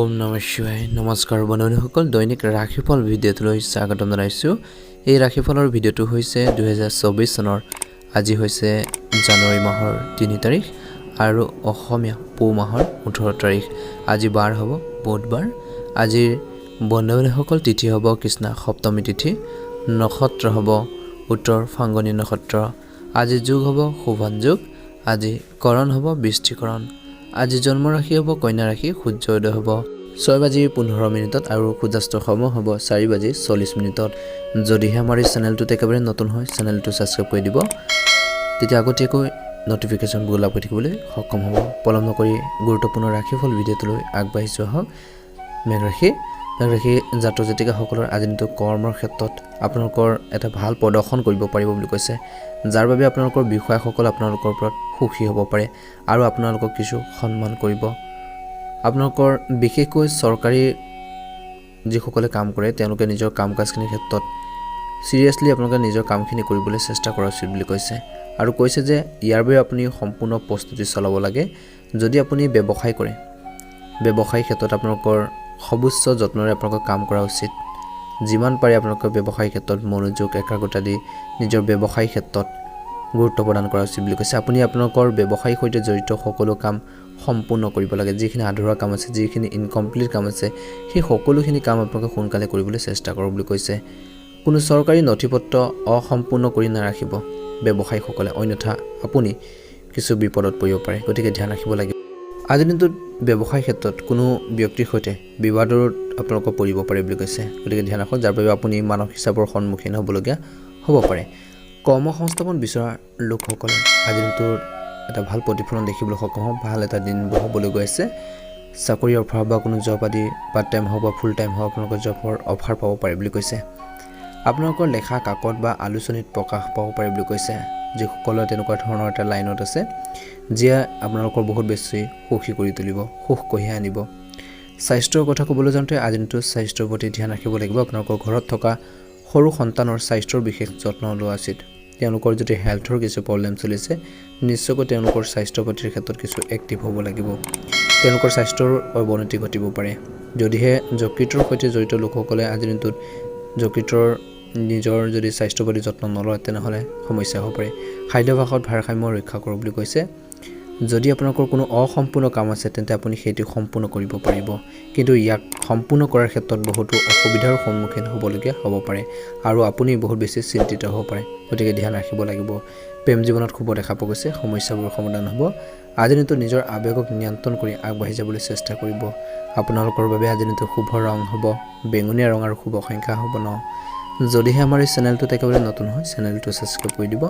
ওম নম শিৱাই নমস্কাৰ বন্ধুসকল দৈনিক ৰাশিফল ভিডিঅ'টোলৈ স্বাগতম জনাইছোঁ। এই ৰাশিফলৰ ভিডিঅ'টো হৈছে দুহেজাৰ চৌবিছ চনৰ। আজি হৈছে জানুৱাৰী মাহৰ তিনি তাৰিখ আৰু অসমীয়া পুহ মাহৰ ওঠৰ তাৰিখ। আজি বাৰ হ'ব, বুধবাৰ। আজিৰ বন্ধুসকল তিথি হ'ব কৃষ্ণা সপ্তমী তিথি। নক্ষত্ৰ হ'ব উত্তৰ ফাংগনী নক্ষত্ৰ। আজি যুগ হ'ব শোভন যুগ। আজি কৰণ হ'ব, বৃষ্টিকৰণ। আজি জন্ম ৰাশি হ'ব কন্যা ৰাশি সূৰ্য উদয় হ'ব। ছয় বাজি পোন্ধৰ মিনিটত আৰু সূৰ্যাস্তৰ সময় হ'ব চাৰি বাজি চল্লিছ মিনিটত। যদিহে আমাৰ এই চেনেলটোত একেবাৰে নতুন হয় চেনেলটো ছাবস্ক্ৰাইব কৰি দিব। তেতিয়া আগতীয়াকৈ নটিফিকেশ্যনবোৰ লাভ কৰি থাকিবলৈ সক্ষম হ'ব। পলম নকৰি গুৰুত্বপূৰ্ণ ৰাশিফল ভিডিঅ'টোলৈ আগবাঢ়িছোঁ আহক মেঘ ৰাশি ৰাশি জাতক জাতিকাসকলৰ আজি দিনটো কৰ্মৰ ক্ষেত্ৰত আপোনালোকৰ এটা ভাল প্ৰদৰ্শন কৰিব পাৰিব বুলি কৈছে যাৰ বাবে আপোনালোকৰ বিষয়াসকল আপোনালোকৰ ওপৰত সুখী হ'ব পাৰে আৰু আপোনালোকক কিছু সন্মান কৰিব। আপোনালোকৰ বিশেষকৈ চৰকাৰী যিসকলে কাম কৰে তেওঁলোকে নিজৰ কাম কাজখিনিৰ ক্ষেত্ৰত চিৰিয়াছলি আপোনালোকে নিজৰ কামখিনি কৰিবলৈ চেষ্টা কৰা উচিত বুলি কৈছে আৰু কৈছে যে ইয়াৰ বাবে আপুনি সম্পূৰ্ণ প্ৰস্তুতি চলাব লাগে। যদি আপুনি ব্যৱসায় কৰে ব্যৱসায়িক ক্ষেত্ৰত আপোনালোকৰ সৰ্বোচ্চ যত্নৰে আপোনালোকে কাম কৰা উচিত। যিমান পাৰে আপোনালোকে ব্যৱসায়িক ক্ষেত্ৰত মনোযোগ একাগ্ৰতা দি নিজৰ ব্যৱসায়িক ক্ষেত্ৰত গুৰুত্ব প্ৰদান কৰা উচিত বুলি কৈছে। আপুনি আপোনালোকৰ ব্যৱসায়ৰ সৈতে জড়িত সকলো কাম সম্পূৰ্ণ কৰিব লাগে। যিখিনি আধৰুৱা কাম আছে যিখিনি ইনকমপ্লিট কাম আছে সেই সকলোখিনি কাম আপোনালোকে সোনকালে কৰিবলৈ চেষ্টা কৰক বুলি কৈছে। কোনো চৰকাৰী নথি পত্ৰ অসম্পূৰ্ণ কৰি নাৰাখিব। ব্যৱসায়ীসকলে অন্যথা আপুনি কিছু বিপদত পৰিব পাৰে। গতিকে ধ্যান ৰাখিব লাগিব আজিৰ দিনটোত ব্যৱসায় ক্ষেত্ৰত কোনো ব্যক্তিৰ সৈতে বিবাদত আপোনালোকৰ পৰিব পাৰে বুলি কৈছে। গতিকে ধ্যান ৰাখক যাৰ বাবে আপুনি মানসিক চাপৰ সন্মুখীন হ'বলগীয়া হ'ব পাৰে। কৰ্ম সংস্থাপন বিচৰা লোকসকলে আজিৰ দিনটোত এটা ভাল প্ৰতিফলন দেখিবলৈ সক্ষম হ'ব ভাল এটা দিন হ'বলৈ গৈ আছে। চাকৰি অফাৰ বা কোনো জব আদি পাৰ্ট টাইম হওক বা ফুল টাইম হওক আপোনালোকৰ জবৰ অফাৰ পাব পাৰে বুলি কৈছে। আপোনালোকৰ লেখা কাকত বা আলোচনীত প্ৰকাশ পাব পাৰে বুলি কৈছে। যিসকলে তেনেকুৱা ধৰণৰ এটা লাইনত আছে, যিয়ে আপোনালোকৰ বহুত বেছি সুখী কৰি তুলিব, সুখ কঢ়িয়াই আনিব। স্বাস্থ্যৰ কথা ক'বলৈ যাওঁতে আজি দিনটো স্বাস্থ্যৰ প্ৰতি ধ্যান ৰাখিব লাগিব। আপোনালোকৰ ঘৰত থকা সৰু সন্তানৰ স্বাস্থ্যৰ বিশেষ যত্ন লোৱা উচিত। তেওঁলোকৰ যদি হেল্থৰ কিছু প্ৰব্লেম চলিছে, নিশ্চয়কৈ তেওঁলোকৰ স্বাস্থ্য পাতিৰ ক্ষেত্ৰত কিছু এক্টিভ হ'ব লাগিব। তেওঁলোকৰ স্বাস্থ্যৰ অৱনতি ঘটিব পাৰে। যদিহে যকৃতৰ সৈতে জড়িত লোকসকলে আজিৰ দিনটোত যকৃতৰ নিজৰ যদি স্বাস্থ্যৰ প্ৰতি যত্ন নলয় তেনেহ'লে সমস্যা হ'ব পাৰে। খাদ্যাভাসত ভাৰসাম্য ৰক্ষা কৰক বুলি কৈছে। যদি আপোনালোকৰ কোনো অসম্পূৰ্ণ কাম আছে তেন্তে আপুনি সেইটো সম্পূৰ্ণ কৰিব পাৰিব। কিন্তু ইয়াক সম্পূৰ্ণ কৰাৰ ক্ষেত্ৰত বহুতো অসুবিধাৰ সন্মুখীন হ'বলগীয়া হ'ব পাৰে আৰু আপুনি বহুত বেছি চিন্তিত হ'ব পাৰে। গতিকে ধ্যান ৰাখিব লাগিব। প্ৰেম জীৱনত শুভ দেখা পোৱা গৈছে। সমস্যাবোৰৰ সমাধান হ'ব। আজি দিনটো নিজৰ আৱেগক নিয়ন্ত্ৰণ কৰি আগবাঢ়ি যাবলৈ চেষ্টা কৰিব। আপোনালোকৰ বাবে আজি দিনটো শুভ ৰং হ'ব। বেঙুনীয়া ৰং আৰু শুভ সংখ্যা হ'ব ন? যদিহে আমাৰ এই চেনেলটোত একেবাৰে নতুন হয় চেনেলটো ছাবস্ক্ৰাইব কৰি দিব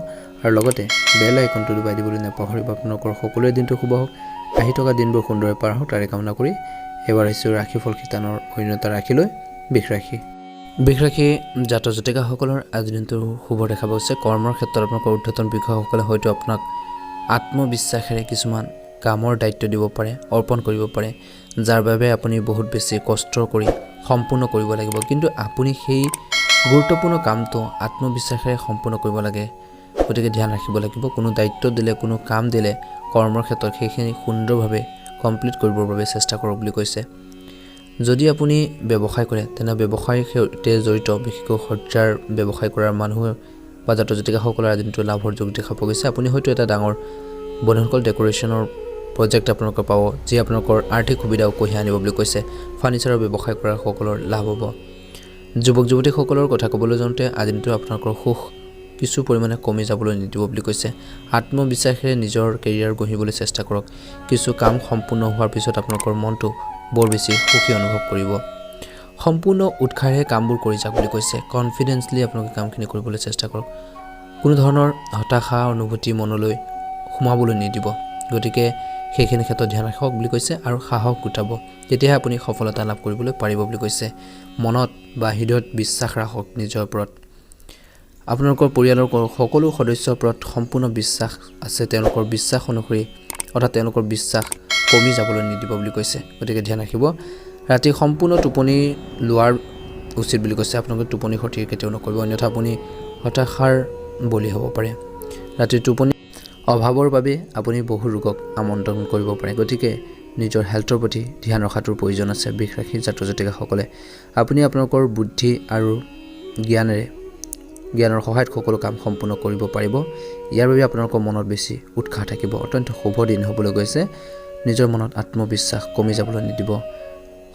আৰু লগতে বেল আইকনটো ডুবাই দিবলৈ নাপাহৰিব। আপোনালোকৰ সকলোৰে দিনটো শুভ হওক। আহি থকা দিনবোৰ সুন্দৰে পাৰ হওক তাৰে কামনা কৰি এবাৰ আহিছোঁ ৰাশিফল শিতানৰ অন্যতা ৰাশিলৈ বিষ ৰাশি বিষ ৰাশি জাতক জাতিকাসকলৰ আজিৰ দিনটো শুভ দেখা গৈছে কৰ্মৰ ক্ষেত্ৰত আপোনালোকৰ ঊৰ্ধ্বতন বিষয়াসকলে হয়তো আপোনাক আত্মবিশ্বাসেৰে কিছুমান কামৰ দায়িত্ব দিব পাৰে অৰ্পণ কৰিব পাৰে যাৰ বাবে আপুনি বহুত বেছি কষ্ট কৰি সম্পূৰ্ণ কৰিব লাগিব। কিন্তু আপুনি সেই গুৰুত্বপূৰ্ণ কামটো আত্মবিশ্বাসেৰে সম্পূৰ্ণ কৰিব লাগে। গতিকে ধ্যান ৰাখিব লাগিব। কোনো দায়িত্ব দিলে কোনো কাম দিলে কৰ্মৰ ক্ষেত্ৰত সেইখিনি সুন্দৰভাৱে কমপ্লিট কৰিবৰ বাবে চেষ্টা কৰক বুলি কৈছে। যদি আপুনি ব্যৱসায় কৰে তেনে ব্যৱসায়ৰ সৈতে জড়িত বিশেষকৈ সজ্জাৰ ব্যৱসায় কৰাৰ মানুহ বা জাতক জাতিকাসকলৰ দিনটো লাভৰ যোগ দেখা পোৱা গৈছে। আপুনি হয়তো এটা ডাঙৰ বন্ধুসকল ডেক'ৰেশ্যনৰ প্ৰজেক্ট আপোনালোকে পাব যি আপোনালোকৰ আৰ্থিক সুবিধাও কঢ়িয়াই আনিব বুলি কৈছে। ফাৰ্নিচাৰৰ ব্যৱসায় কৰা সকলৰ লাভ হ'ব। যুৱক যুৱতীসকলৰ কথা ক'বলৈ যাওঁতে আজি দিনটো আপোনালোকৰ সুখ কিছু পৰিমাণে কমি যাবলৈ নিদিব বুলি কৈছে। আত্মবিশ্বাসেৰে নিজৰ কেৰিয়াৰ গঢ়িবলৈ চেষ্টা কৰক। কিছু কাম সম্পূৰ্ণ হোৱাৰ পিছত আপোনালোকৰ মনটো বৰ বেছি সুখী অনুভৱ কৰিব। সম্পূৰ্ণ উৎসাহেৰে কামবোৰ কৰি যাওক বুলি কৈছে। কনফিডেঞ্চলি আপোনালোকে কামখিনি কৰিবলৈ চেষ্টা কৰক। কোনো ধৰণৰ হতাশা অনুভূতি মনলৈ সোমাবলৈ নিদিব। গতিকে সেইখিনি ক্ষেত্ৰত ধ্যান ৰাখক বুলি কৈছে আৰু সাহস গোটাব তেতিয়াহে আপুনি সফলতা লাভ কৰিবলৈ পাৰিব বুলি কৈছে। মনত বা হৃদয়ত বিশ্বাস ৰাখক নিজৰ ওপৰত। আপোনালোকৰ পৰিয়ালৰ সকলো সদস্যৰ ওপৰত সম্পূৰ্ণ বিশ্বাস আছে তেওঁলোকৰ বিশ্বাস অনুসৰি অৰ্থাৎ তেওঁলোকৰ বিশ্বাস কমি যাবলৈ নিদিব বুলি কৈছে। গতিকে ধ্যান ৰাখিব। ৰাতি সম্পূৰ্ণ টোপনি লোৱাৰ উচিত বুলি কৈছে। আপোনালোকে টোপনি ক্ষতি কেতিয়াও নকৰিব অন্যথা আপুনি হতাশাৰ বলি হ'ব পাৰে। ৰাতি টোপনি অভাৱৰ বাবে আপুনি বহু ৰোগক আমন্ত্ৰণ কৰিব পাৰে। গতিকে নিজৰ হেল্থৰ প্ৰতি ধ্যান ৰখাটোৰ প্ৰয়োজন আছে বৃষ ৰাশিৰ ছাত্ৰ ছাত্ৰীসকলে আপুনি আপোনালোকৰ বুদ্ধি আৰু জ্ঞানেৰে জ্ঞানৰ সহায়ত সকলো কাম সম্পূৰ্ণ কৰিব পাৰিব। ইয়াৰ বাবে আপোনালোকৰ মনত বেছি উৎসাহ থাকিব। অত্যন্ত শুভ দিন হ'বলৈ গৈছে। নিজৰ মনত আত্মবিশ্বাস কমি যাবলৈ নিদিব।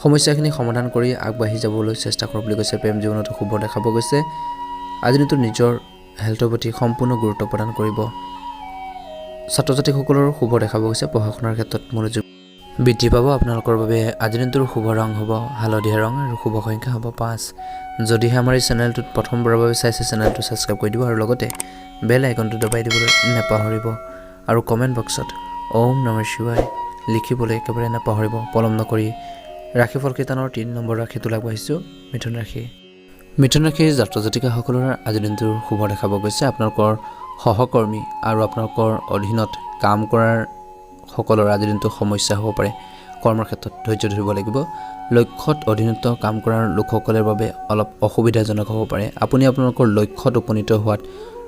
সমস্যাখিনি সমাধান কৰি আগবাঢ়ি যাবলৈ চেষ্টা কৰক বুলি কৈছে। প্ৰেম জীৱনতো শুভ দেখাব গৈছে। আজি দিনটোত নিজৰ হেল্থৰ প্ৰতি সম্পূৰ্ণ গুৰুত্ব প্ৰদান কৰিব। ছাত্ৰ ছাত্ৰীসকলৰ শুভ দেখাব গৈছে পঢ়া শুনাৰ ক্ষেত্ৰত মনোযোগ। বৃদ্ধি পাব আপোনালোকৰ বাবে আজিৰ দিনটোৰ শুভ ৰং হ'ব হালধীয়া ৰং আৰু শুভ সংখ্যা হ'ব পাঁচ। যদিহে আমাৰ এই চেনেলটোত প্ৰথমবাৰৰ বাবে চাইছে চেনেলটো ছাবস্ক্ৰাইব কৰি দিব আৰু লগতে বেল আইকনটো দবাই দিবলৈ নাপাহৰিব আৰু কমেণ্ট বক্সত ওম নম শিৱাই লিখিবলৈ একেবাৰে নাপাহৰিব পলম নকৰি। ৰাশিফল কীৰ্তনৰ তিনি নম্বৰ ৰাশিটোলৈ আগবাঢ়িছোঁ মিথুন ৰাশি। মিথুন ৰাশিৰ জাত্ৰ জাতিকাসকলৰ আজিৰ দিনটোৰ শুভ দেখাব গৈছে। আপোনালোকৰ সহকৰ্মী আৰু আপোনালোকৰ অধীনত কাম কৰাৰ সকলৰ আজিৰ দিনটো সমস্যা হ'ব পাৰে। কৰ্মৰ ক্ষেত্ৰত ধৈৰ্য ধৰিব লাগিব। লক্ষ্যত অধীনত কাম কৰাৰ লোকসকলৰ বাবে অলপ অসুবিধাজনক হ'ব পাৰে। আপুনি আপোনালোকৰ লক্ষ্যত উপনীত হোৱাত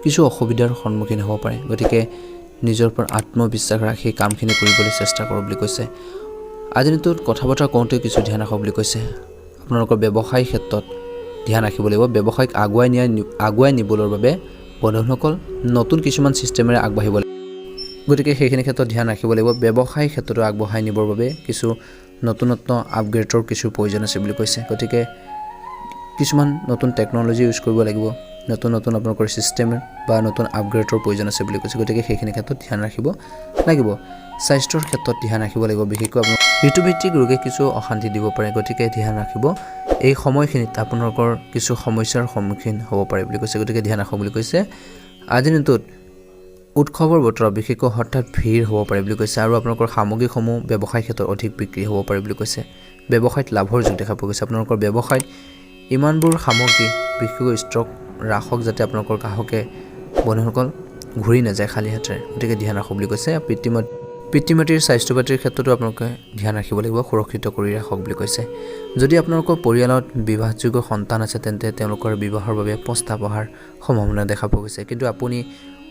কিছু অসুবিধাৰ সন্মুখীন হ'ব পাৰে। গতিকে নিজৰ ওপৰত আত্মবিশ্বাস ৰাখি কামখিনি কৰিবলৈ চেষ্টা কৰক বুলি কৈছে। আজিৰ দিনটোত কথা বতৰা কওঁতে কিছু ধ্যান ৰাখক বুলি কৈছে। আপোনালোকৰ ব্যৱসায় ক্ষেত্ৰত ধ্যান ৰাখিব লাগিব। ব্যৱসায়িক আগুৱাই নিয়াই আগুৱাই নিবলৈ বাবে বন্ধুসকল, নতুন কিছুমান ছিষ্টেমেৰে আগবাঢ়িব লাগিব। গতিকে সেইখিনি ক্ষেত্ৰত ধ্যান ৰাখিব লাগিব। ব্যৱসায় ক্ষেত্ৰতো আগবঢ়াই নিবৰ বাবে কিছু নতুনত্ব আপগ্ৰেডৰ কিছু প্ৰয়োজন আছে বুলি কৈছে। গতিকে কিছুমান নতুন টেকন'লজি ইউজ কৰিব লাগিব। নতুন নতুন আপোনালোকৰ ছিষ্টেম বা নতুন আপগ্ৰেডৰ প্ৰয়োজন আছে বুলি কৈছে। গতিকে সেইখিনি ক্ষেত্ৰত ধ্যান ৰাখিব লাগিব। স্বাস্থ্যৰ ক্ষেত্ৰত ধ্যান ৰাখিব লাগিব। বিশেষকৈ আপোনাৰ ঋতুভিত্তিক ৰোগে কিছু অশান্তি দিব পাৰে। গতিকে ধ্যান ৰাখিব। এই সময়খিনিত আপোনালোকৰ কিছু সমস্যাৰ সন্মুখীন হ'ব পাৰে বুলি কৈছে। গতিকে ধ্যান ৰাখক বুলি কৈছে। আজিৰ দিনটোত উৎসৱৰ বতৰত বিশেষকৈ হঠাৎ ভিৰ হ'ব পাৰে বুলি কৈছে আৰু আপোনালোকৰ সামগ্ৰীসমূহ ব্যৱসায় ক্ষেত্ৰত অধিক বিক্ৰী হ'ব পাৰে বুলি কৈছে। ব্যৱসায়ত লাভৰ যোগ দেখা পোৱা গৈছে। আপোনালোকৰ ব্যৱসায়ত ইমানবোৰ সামগ্ৰী বিশেষকৈ ষ্টক ৰাখক যাতে আপোনালোকৰ গ্ৰাহকে বন্ধুসকল ঘূৰি নাযায় খালী হাতেৰে। গতিকে ধ্যান ৰাখক বুলি কৈছে। পিতৃ মাত পিতৃ মাতৃৰ স্বাস্থ্য পাতিৰ ক্ষেত্ৰতো আপোনালোকে ধ্যান ৰাখিব লাগিব সুৰক্ষিত কৰি ৰাখক বুলি কৈছে। যদি আপোনালোকৰ পৰিয়ালত বিবাহযোগ্য সন্তান আছে তেন্তে তেওঁলোকৰ বিবাহৰ বাবে প্ৰস্তাৱ অহাৰ সম্ভাৱনা দেখা পোৱা গৈছে। কিন্তু আপুনি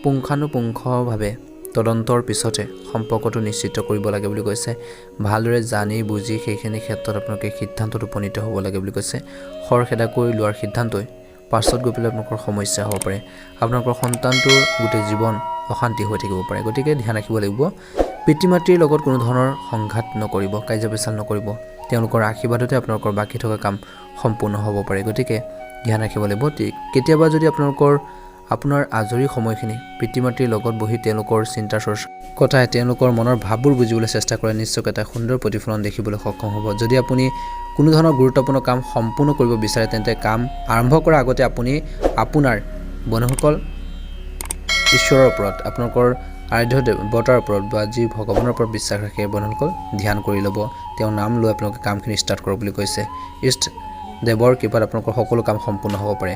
পুংখানুপুংখভাৱে তদন্তৰ পিছতে সম্পৰ্কটো নিশ্চিত কৰিব লাগে বুলি কৈছে। ভালদৰে জানি বুজি সেইখিনি ক্ষেত্ৰত আপোনালোকে সিদ্ধান্তত উপনীত হ'ব লাগে বুলি কৈছে। খৰখেদা কৰি লোৱাৰ সিদ্ধান্তই পাছত গৈ পেলাই আপোনালোকৰ সমস্যা হ'ব পাৰে। আপোনালোকৰ সন্তানটোৰ গোটেই জীৱন অশান্তি হৈ থাকিব পাৰে। গতিকে ধ্যান ৰাখিব লাগিব। পিতৃ মাতৃৰ লগত কোনো ধৰণৰ সংঘাত নকৰিব কাজিয়া পেচাল নকৰিব। তেওঁলোকৰ আশীৰ্বাদতে আপোনালোকৰ বাকী থকা কাম সম্পূৰ্ণ হ'ব পাৰে। গতিকে ধ্যান ৰাখিব লাগিব। কেতিয়াবা যদি আপোনালোকৰ আপোনাৰ আজৰি সময়খিনি পিতৃ মাতৃৰ লগত বহি তেওঁলোকৰ চিন্তা চৰ্চা কটাই তেওঁলোকৰ মনৰ ভাৱবোৰ বুজিবলৈ চেষ্টা কৰে নিশ্চয়কৈ এটা সুন্দৰ প্ৰতিফলন দেখিবলৈ সক্ষম হ'ব। যদি আপুনি কোনো ধৰণৰ গুৰুত্বপূৰ্ণ কাম সম্পূৰ্ণ কৰিব বিচাৰে তেন্তে কাম আৰম্ভ কৰাৰ আগতে আপুনি আপোনাৰ বন্ধুসকল ঈশ্বৰৰ ওপৰত আপোনালোকৰ আৰাধ্য দেৱতাৰ ওপৰত বা যি ভগৱানৰ ওপৰত বিশ্বাস ৰাখে বন্ধুসকল ধ্যান কৰি ল'ব। তেওঁৰ নাম লৈ আপোনালোকে কামখিনি ষ্টাৰ্ট কৰক বুলি কৈছে। ইষ্ট দেৱৰ কৃপাত আপোনালোকৰ সকলো কাম সম্পূৰ্ণ হ'ব পাৰে।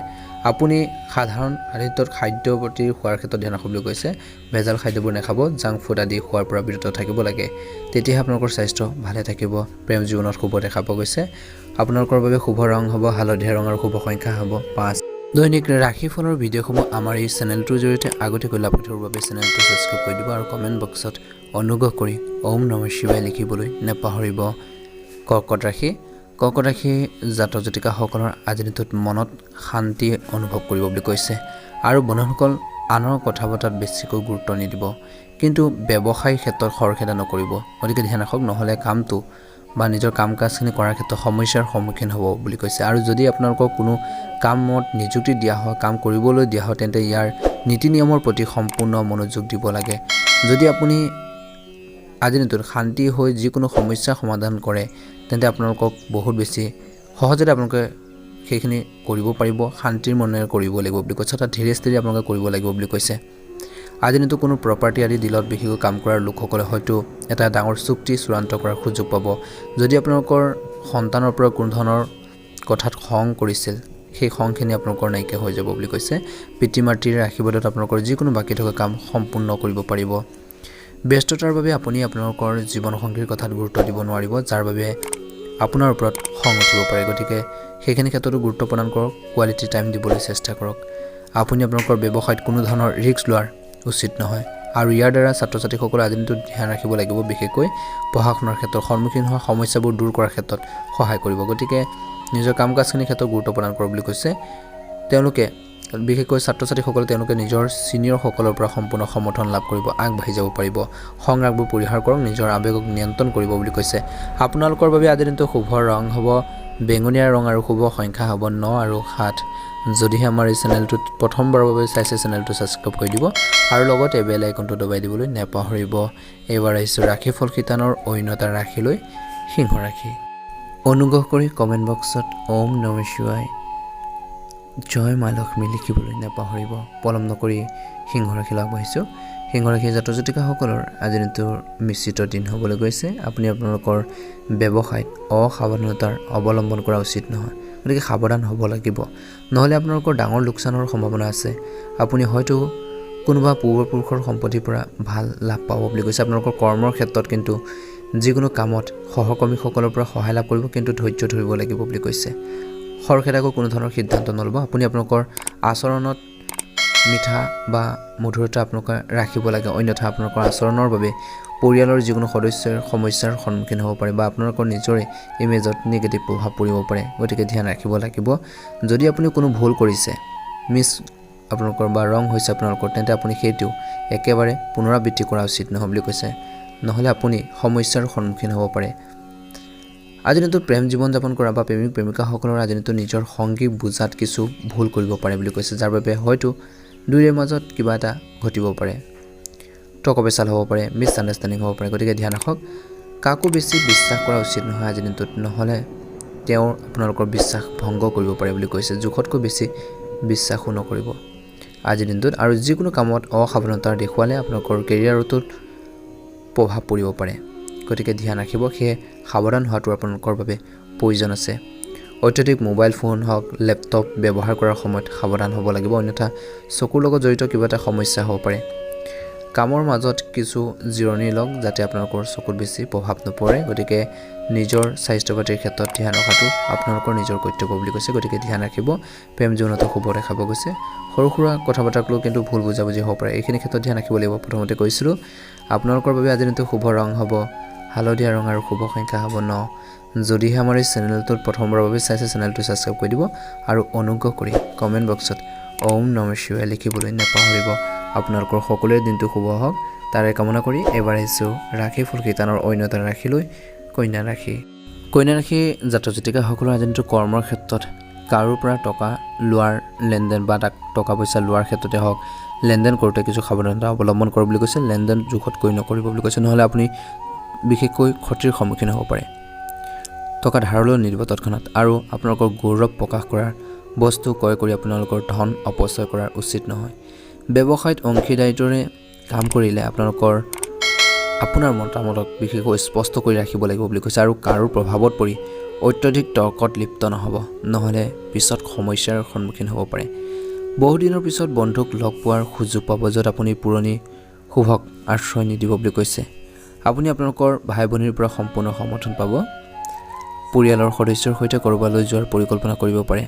আপুনি সাধাৰণ সাহিত্যত খাদ্যৰ প্ৰতি খোৱাৰ ক্ষেত্ৰত ধ্যান ৰাখিব বুলি কৈছে। ভেজাল খাদ্যবোৰ নাখাব জাংক ফুড আদি খোৱাৰ পৰা বিৰত থাকিব লাগে। তেতিয়াহে আপোনালোকৰ স্বাস্থ্য ভালে থাকিব। প্ৰেম জীৱনত শুভ দেখা পোৱা গৈছে। আপোনালোকৰ বাবে শুভ ৰং হ'ব হালধীয়া ৰং আৰু শুভ সংখ্যা হ'ব। পাঁচ দৈনিক ৰাশিফলৰ ভিডিঅ'সমূহ আমাৰ এই চেনেলটোৰ জৰিয়তে আগতীয়াকৈ লাভ থকাৰ বাবে চেনেলটো ছাবস্ক্ৰাইব কৰি দিব আৰু কমেণ্ট বক্সত অনুগ্ৰহ কৰি ওম নম শিৱাই লিখিবলৈ নাপাহৰিব। কৰ্কট ৰাশি। কৰ্কট ৰাশি জাতক জাতিকাসকলৰ আজিৰ দিনটোত মনত শান্তি অনুভৱ কৰিব বুলি কৈছে আৰু বন্ধুসকল আনৰ কথা বতৰাত বেছিকৈ গুৰুত্ব নিদিব। কিন্তু ব্যৱসায়িক ক্ষেত্ৰত খৰখেদা নকৰিব। গতিকে ধ্যান ৰাখক নহ'লে কামটো বা নিজৰ কাম কাজখিনি কৰাৰ ক্ষেত্ৰত সমস্যাৰ সন্মুখীন হ'ব বুলি কৈছে। আৰু যদি আপোনালোকক কোনো কামত নিযুক্তি দিয়া হয় কাম কৰিবলৈ দিয়া হয় তেন্তে ইয়াৰ নীতি নিয়মৰ প্ৰতি সম্পূৰ্ণ মনোযোগ দিব লাগে। যদি আপুনি আজিৰ দিনটোত শান্তি হৈ যিকোনো সমস্যা সমাধান কৰে তেন্তে আপোনালোকক বহুত বেছি সহজতে আপোনালোকে সেইখিনি কৰিব পাৰিব শান্তিৰ মনেৰে কৰিব লাগিব বুলি কৈছে। অৰ্থাৎ ধীৰে স্থিৰে আপোনালোকে কৰিব লাগিব বুলি কৈছে। আজি দিনটো কোনো প্ৰপাৰ্টি আদি ডিলত বিশেষকৈ কাম কৰাৰ লোকসকলে হয়তো এটা ডাঙৰ চুক্তি চূড়ান্ত কৰাৰ সুযোগ পাব। যদি আপোনালোকৰ সন্তানৰ পৰা কোনো ধৰণৰ কথাত খং কৰিছিল সেই খংখিনি আপোনালোকৰ নাইকিয়া হৈ যাব বুলি কৈছে। পিতৃ মাতৃৰ আশীৰ্বাদত আপোনালোকৰ যিকোনো বাকী থকা কাম সম্পূৰ্ণ কৰিব পাৰিব। ব্যস্ততাৰ বাবে আপুনি আপোনালোকৰ জীৱনসংগীৰ কথাত গুৰুত্ব দিব নোৱাৰিব যাৰ বাবে আপোনাৰ ওপৰত খং উঠিব পাৰে। গতিকে সেইখিনি ক্ষেত্ৰতো গুৰুত্ব প্ৰদান কৰক কোৱালিটি টাইম দিবলৈ চেষ্টা কৰক। আপুনি আপোনালোকৰ ব্যৱসায়ত কোনো ধৰণৰ ৰিস্ক লোৱাৰ উচিত নহয়। আৰু ইয়াৰ দ্বাৰা ছাত্ৰ ছাত্ৰীসকলে আজিৰ দিনটোত ধ্যান ৰাখিব লাগিব বিশেষকৈ পঢ়া শুনাৰ ক্ষেত্ৰত সন্মুখীন হোৱা সমস্যাবোৰ দূৰ কৰাৰ ক্ষেত্ৰত সহায় কৰিব। গতিকে নিজৰ কাম কাজখিনিৰ ক্ষেত্ৰত গুৰুত্ব প্ৰদান কৰক বুলি কৈছে তেওঁলোকে। বিশেষকৈ ছাত্ৰ ছাত্ৰীসকলে তেওঁলোকে নিজৰ ছিনিয়ৰসকলৰ পৰা সম্পূৰ্ণ সমৰ্থন লাভ কৰিব আগবাঢ়ি যাব পাৰিব। সংৰাগবোৰ পৰিহাৰ কৰক নিজৰ আৱেগক নিয়ন্ত্ৰণ কৰিব বুলি কৈছে। আপোনালোকৰ বাবে আজিৰ দিনটো শুভ ৰং হ'ব বেঙুনীয়া ৰং আৰু শুভ সংখ্যা হ'ব ন আৰু সাত। যদিহে আমাৰ এই চেনেলটোত প্ৰথমবাৰৰ বাবে চাইছে চেনেলটো ছাবস্ক্ৰাইব কৰি দিব আৰু লগতে বেল আইকনটো দবাই দিবলৈ নেপাহৰিব। এইবাৰ আহিছোঁ ৰাশি ফল শিতানৰ অন্য এটা ৰাশিলৈ সিংহ ৰাশি অনুগ্ৰহ কৰি কমেণ্ট বক্সত ওম নম শিৱায় জয় মা লক্ষ্মী লিখিবলৈ নাপাহৰিব। পলম নকৰি সিংহ ৰাশিলৈ আগবাঢ়িছোঁ। সিংহ ৰাশিৰ জাতক জাতিকাসকলৰ আজি দিনটোৰ মিশ্ৰিত দিন হ'বলৈ গৈছে। আপুনি আপোনালোকৰ ব্যৱসায়ত অসাৱধানতাৰ অৱলম্বন কৰা উচিত নহয়। গতিকে সাৱধান হ'ব লাগিব। নহ'লে আপোনালোকৰ ডাঙৰ লোকচানৰ সম্ভাৱনা আছে। আপুনি হয়তো কোনোবা পূৰ্বপুৰুষৰ সম্পত্তিৰ পৰা ভাল লাভ পাব বুলি কৈছে। আপোনালোকৰ কৰ্মৰ ক্ষেত্ৰত কিন্তু যিকোনো কামত সহকৰ্মীসকলৰ পৰা সহায় লাভ কৰিব কিন্তু ধৈৰ্য ধৰিব লাগিব বুলি কৈছে। খৰখেদাকৈ কোনো ধৰণৰ সিদ্ধান্ত নল'ব। আপুনি আপোনালোকৰ আচৰণত মিঠা বা মধুৰতা আপোনালোকে ৰাখিব লাগে। অন্যথা আপোনালোকৰ আচৰণৰ বাবে পৰিয়ালৰ যিকোনো সদস্যৰ সমস্যাৰ সন্মুখীন হ'ব পাৰে বা আপোনালোকৰ নিজৰে ইমেজত নিগেটিভ প্ৰভাৱ পৰিব পাৰে। গতিকে ধ্যান ৰাখিব লাগিব। যদি আপুনি কোনো ভুল কৰিছে মিছ আপোনালোকৰ বা ৰং হৈছে আপোনালোকৰ তেন্তে আপুনি সেইটো একেবাৰে পুনৰাবৃত্তি কৰা উচিত নহয় বুলি কৈছে। নহ'লে আপুনি সমস্যাৰ সন্মুখীন হ'ব পাৰে। আজিৰ দিনটোত প্ৰেম জীৱন যাপন কৰা বা প্ৰেমিক প্ৰেমিকাসকলৰ দিনটোত নিজৰ সংগী বুজাত কিছু ভুল কৰিব পাৰে বুলি কৈছে যাৰ বাবে হয়তো দুয়োৰে মাজত কিবা এটা ঘটিব পাৰে। পেচাল হ'ব পাৰে মিছ আণ্ডাৰষ্টেণ্ডিং হ'ব পাৰে। গতিকে ধ্যান ৰাখক কাকো বেছি বিশ্বাস কৰা উচিত নহয় আজিৰ দিনটোত নহ'লে তেওঁৰ আপোনালোকৰ বিশ্বাস ভংগ কৰিব পাৰে বুলি কৈছে জোখতকৈ বেছি বিশ্বাসো নকৰিব আজিৰ দিনটোত। আৰু যিকোনো কামত অসাৱধানতা দেখুৱালে আপোনালোকৰ কেৰিয়াৰটোত প্ৰভাৱ পৰিব পাৰে। গতিকে ধ্যান ৰাখিব সেয়ে সাৱধান হোৱাটো আপোনালোকৰ বাবে প্ৰয়োজন আছে। অত্যাধিক মোবাইল ফোন হওক লেপটপ ব্যৱহাৰ কৰাৰ সময়ত সাৱধান হ'ব লাগিব অন্যথা চকুৰ লগত জড়িত কিবা এটা সমস্যা হ'ব পাৰে। কামৰ মাজত কিছু জিৰণি লওক যাতে আপোনালোকৰ চকুত বেছি প্ৰভাৱ নপৰে। গতিকে নিজৰ স্বাস্থ্য পাতিৰ ক্ষেত্ৰত ধ্যান ৰখাটো আপোনালোকৰ নিজৰ কৰ্তব্য বুলি কৈছে। গতিকে ধ্যান ৰাখিব। প্ৰেম জীৱনতো শুভ দেখাব গৈছে। সৰু সুৰা কথা বতৰাক লৈ কিন্তু ভুল বুজাবুজি হ'ব পাৰে। এইখিনি ক্ষেত্ৰত ধ্যান ৰাখিব লাগিব। প্ৰথমতে কৈছিলোঁ আপোনালোকৰ বাবে আজি দিনটো শুভ ৰং হ'ব। হালধীয়া ৰং আৰু শুভ সংখ্যা হ'ব ন। যদিহে আমাৰ এই চেনেলটোত প্ৰথমবাৰৰ বাবে চাইছে চেনেলটো ছাবস্ক্ৰাইব কৰি দিব আৰু অনুগ্ৰহ কৰি কমেণ্ট বক্সত ওম নম শিৱাই লিখিবলৈ নাপাহৰিব। আপোনালোকৰ সকলোৰে দিনটো শুভ হওক। তাৰে কামনা কৰি এইবাৰ আহিছোঁ ফুল কীৰ্তনৰ অন্য এটা ৰাশিলৈ কন্যা ৰাশি কন্যা ৰাশি জাতক জাতিকাসকলৰ দিনটো কৰ্মৰ ক্ষেত্ৰত কাৰোৰ পৰা টকা লোৱাৰ লেনদেন বা তাক টকা পইচা লোৱাৰ ক্ষেত্ৰতে হওক লেনদেন কৰোঁতে কিছু সাৱধানতা অৱলম্বন কৰক বুলি কৈছে। লেনদেন জোখতকৈ নকৰিব বুলি কৈছে নহ'লে আপুনি বিশেষকৈ ক্ষতিৰ সন্মুখীন হ'ব পাৰে। টকা ধাৰলৈ নিদিব তৎক্ষণাত আৰু আপোনালোকৰ গৌৰৱ প্ৰকাশ কৰাৰ বস্তু ক্ৰয় কৰি আপোনালোকৰ ধন অপচয় কৰাৰ উচিত নহয়। ব্যৱসায়ত অংশীদাৰিত্বৰে কাম কৰিলে আপোনালোকৰ আপোনাৰ মতামতক বিশেষকৈ স্পষ্ট কৰি ৰাখিব লাগিব বুলি কৈছে আৰু কাৰো প্ৰভাৱত পৰি অত্যধিক তৰ্কত লিপ্ত নহ'ব। নহ'লে পিছত সমস্যাৰ সন্মুখীন হ'ব পাৰে। বহুদিনৰ পিছত বন্ধুক লগ পোৱাৰ সুযোগ পাব য'ত আপুনি পুৰণি শুভক আশ্ৰয় নিদিব বুলি কৈছে। আপুনি আপোনালোকৰ ভাই ভনীৰ পৰা সম্পূৰ্ণ সমৰ্থন পাব। পৰিয়ালৰ সদস্যৰ সৈতে ক'ৰবালৈ যোৱাৰ পৰিকল্পনা কৰিব পাৰে।